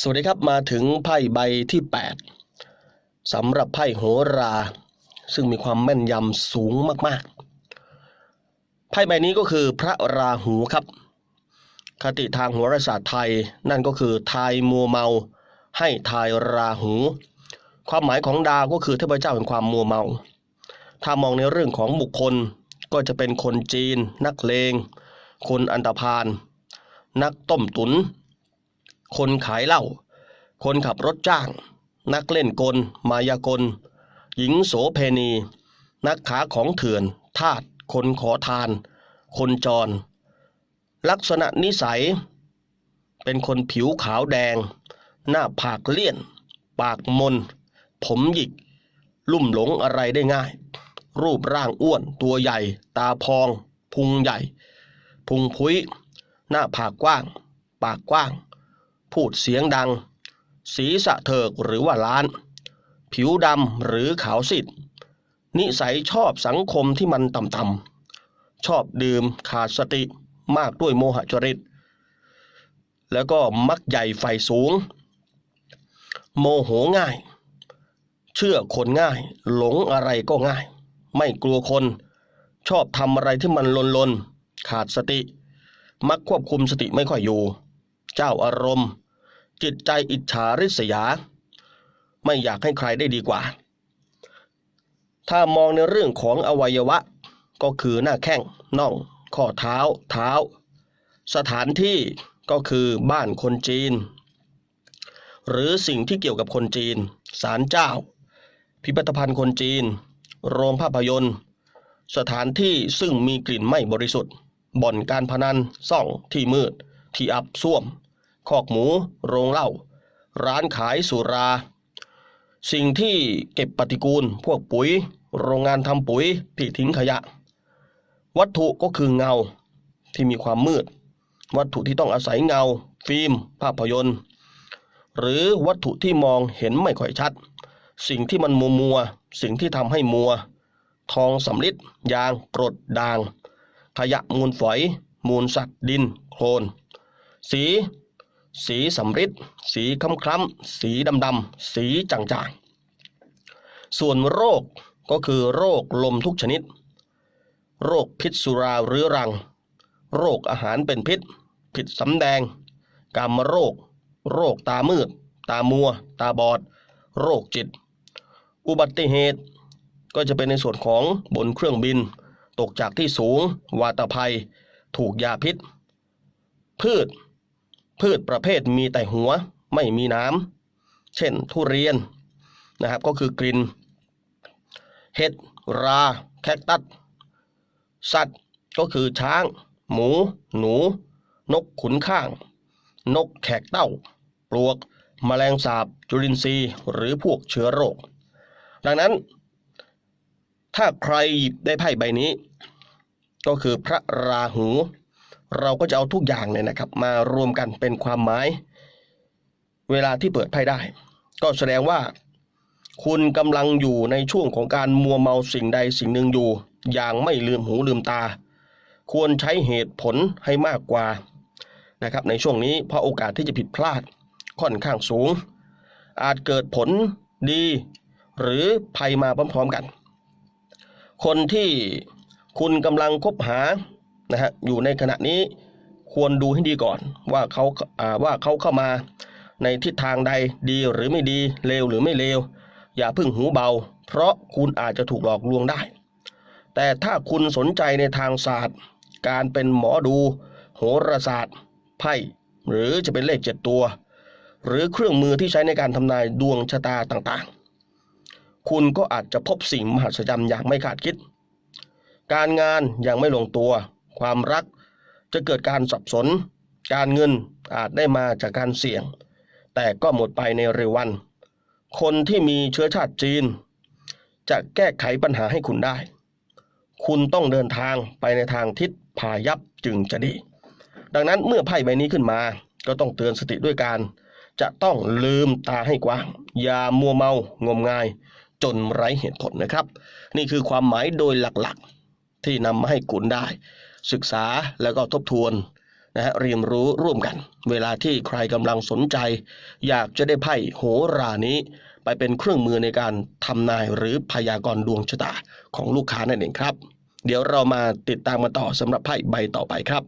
สวัสดีครับมาถึงไพ่ใบที่ 8สำหรับไพ่โหรา ซึ่งมีความแม่นยำสูงมากๆ ไพ่ใบนี้ก็คือพระราหูครับ คติทางโหราศาสตร์ไทยนั่นก็คือทายมัวเมาให้ทายราหู ความหมายของดาวก็คือเทพเจ้าแห่งความมัวเมา ถ้ามองในเรื่องของบุคคลก็จะเป็นคนจีน นักเลง คนอันตพาลนักต้มตุ๋น คนขายเหล้า คนขับรถจ้าง นักเล่นกล มายากล หญิงโสเพณี นักขาของเถื่อน ทาส คนขอทาน คนจร ลักษณะนิสัย เป็นคนผิวขาวแดง หน้าผากเลี่ยน ปากมน ผมหยิก ลุ่มหลงอะไรได้ง่าย รูปร่างอ้วน ตัวใหญ่ ตาพอง พุงใหญ่ พุงพุ้ย หน้าผากกว้าง ปากกว้าง พูดเสียงดัง ศีรษะเถิกหรือว่าล้าน ผิวดำหรือขาวสิทธิ์นิสัยชอบสังคมที่มันต่ำๆชอบดื่มขาดสติมากด้วยโมหะจริต แล้วก็มักใหญ่ไฟสูง โมโหง่าย เชื่อคนง่าย หลงอะไรก็ง่าย ไม่กลัวคน ชอบทำอะไรที่มันลนลนขาดสติ มักควบคุมสติไม่ค่อยอยู่ เจ้าอารมณ์ จิตใจอิจฉาริษยา ไม่อยากให้ใครได้ดีกว่า ถ้ามองในเรื่องของอวัยวะ ก็คือหน้าแข้งน่อง ข้อเท้า เท้า สถานที่ก็คือบ้านคนจีน หรือสิ่งที่เกี่ยวกับคนจีนศาลเจ้า พิพิธภัณฑ์คนจีน โรงภาพยนตร์ สถานที่ซึ่งมีกลิ่นไม่บริสุทธิ์ บ่อนการพนัน ซ่องที่มืด ที่อับส้วม คอกหมู โรงเหล้า ร้านขายสุรา สิ่งที่เก็บปฏิกูล พวกปุ๋ย โรงงานทำปุ๋ยที่ทิ้งขยะ วัตถุก็คือเงาที่มีความมืด วัตถุที่ต้องอาศัยเงา ฟิล์ม ภาพยนตร์ หรือวัตถุที่มองเห็นไม่ค่อยชัด สิ่งที่มันมัวมัว สิ่งที่ทำให้มัว ทองสำลิดยางกรดด่าง ขยะมูลฝอย มูลสัตว์ดิน โคลน สี สีสำริดสีคล้ำคล้ำสีดำดำสีจางๆ ส่วนโรคก็คือโรคลมทุกชนิด โรคพิษสุราเรื้อรัง โรคอาหารเป็นพิษ ผิดสำแดง กามโรค โรคตามืด ตามัว ตาบอด โรคจิต อุบัติเหตุก็จะเป็นในส่วนของบนเครื่องบิน ตกจากที่สูง วาตภัย ถูกยาพิษ พืช พืชประเภทมีแต่หัวไม่มีน้ำเช่นทุเรียนนะครับก็คือกลิ่นเห็ดราแคคตัสสัตว์ก็คือช้าง หมู หนู นกขุนข้าง นกแขกเต้า ปลวกแมลงสาบ จุลินทรีย์หรือพวกเชื้อโรค ดังนั้น ถ้าใครหยิบได้ไพ่ใบนี้ ก็คือพระราหู เราก็จะเอาทุกอย่างเนี่ยนะครับ มารวมกันเป็นความหมาย เวลาที่เปิดไพ่ได้ ก็แสดงว่า คุณกำลังอยู่ในช่วงของการมัวเมาสิ่งใดสิ่งหนึ่งอยู่ อย่างไม่ลืมหูลืมตา ควรใช้เหตุผลให้มากกว่านะครับในช่วงนี้เพราะโอกาสที่จะผิดพลาดค่อนข้างสูง อาจเกิดผลดี หรือภัยมาพร้อมๆกัน คนที่คุณกำลังคบหา นะฮะอยู่ในขณะนี้ควรดูให้ดีก่อนว่าเขาาว่าเขาเข้ามาในทิศทางใดดีหรือไม่ดีเลวหรือไม่เลว อย่าเพึ่งหูเบา เพราะคุณอาจจะถูกหลอกลวงได้ แต่ถ้าคุณสนใจในทางศาสตร์ การเป็นหมอดู โหราศาสตร์ ไพ่หรือจะเป็นเลขเจ็ดตัว หรือเครื่องมือที่ใช้ในการทำนายดวงชะตาต่างๆ คุณก็อาจจะพบสิ่งมหัศจรรย์อย่างไม่คาดคิด การงานยังไม่ลงตัว ความรักจะเกิดการสับสน การเงินอาจได้มาจากการเสี่ยง แต่ก็หมดไปในเร็ววัน คนที่มีเชื้อชาติจีน จะแก้ไขปัญหาให้คุณได้ คุณต้องเดินทางไปในทางทิศพายับจึงจะดี ดังนั้นเมื่อไพ่ใบนี้ขึ้นมา ก็ต้องเตือนสติด้วยการ จะต้องลืมตาให้กว้าง อย่ามัวเมางมงาย จนไร้เหตุผลนะครับ นี่คือความหมายโดยหลักๆ ที่นำมาให้คุณได้ ศึกษาแล้วก็ทบทวนนะฮะเรียนรู้ร่วมกัน เวลาที่ใครกำลังสนใจ อยากจะได้ไพ่โหรานี้ ไปเป็นเครื่องมือในการทำนายหรือพยากรณ์ดวงชะตาของลูกค้านั่นเองครับ เดี๋ยวเรามาติดตามมาต่อสำหรับไพ่ใบต่อไปครับ